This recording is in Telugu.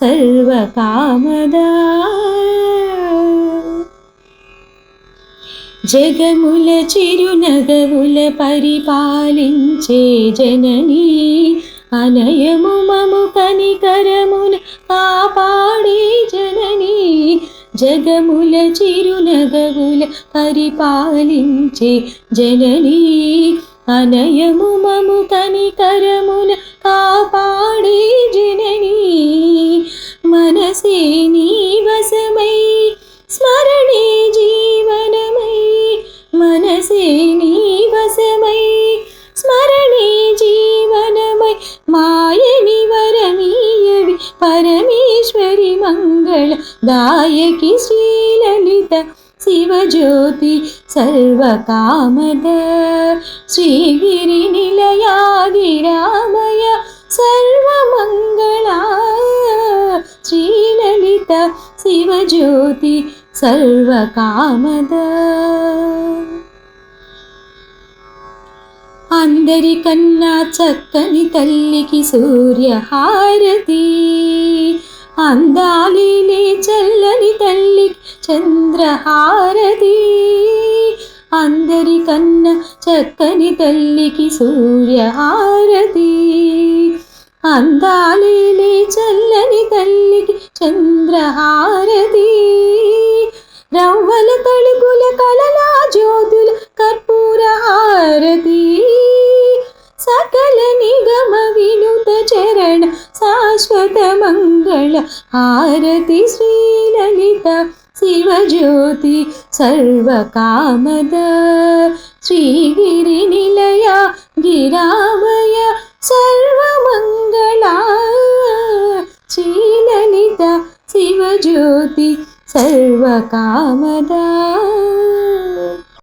సర్వకామదా. జగముల చిరునగవుల పరిపాలించే జననీ అనయము మము కనికరమున కాపాడే జననీ జగముల చిరునగవుల పరిపాలించే జననీ అనయము మము కనికరమున కాపాడే జననీ. మాయని వరమీయవి పరమేశ్వరి మంగళ దాయకి శ్రీలలిత శివజ్యోతి సర్వకామద శ్రీగిరి నిలయాగిరామయ సర్వమంగళ శ్రీలలిత శివజ్యోతి సర్వకామద అందరికన్నా చక్కని తల్లికి సూర్యహారతి. అందాలిలే చల్లని తల్లికి చంద్రహారతి. అందరికన్నా చక్కని తల్లికి సూర్యహారతి. అందాలిలే చల్లని తల్లికి చంద్రహారతి. శాశ్వత మంగళ హారతి శ్రీలలిత శివజ్యోతి సర్వకామద. శ్రీగిరి నిలయ గిరామయ సర్వమంగళ. శ్రీలలిత శివజ్యోతి సర్వకామదా.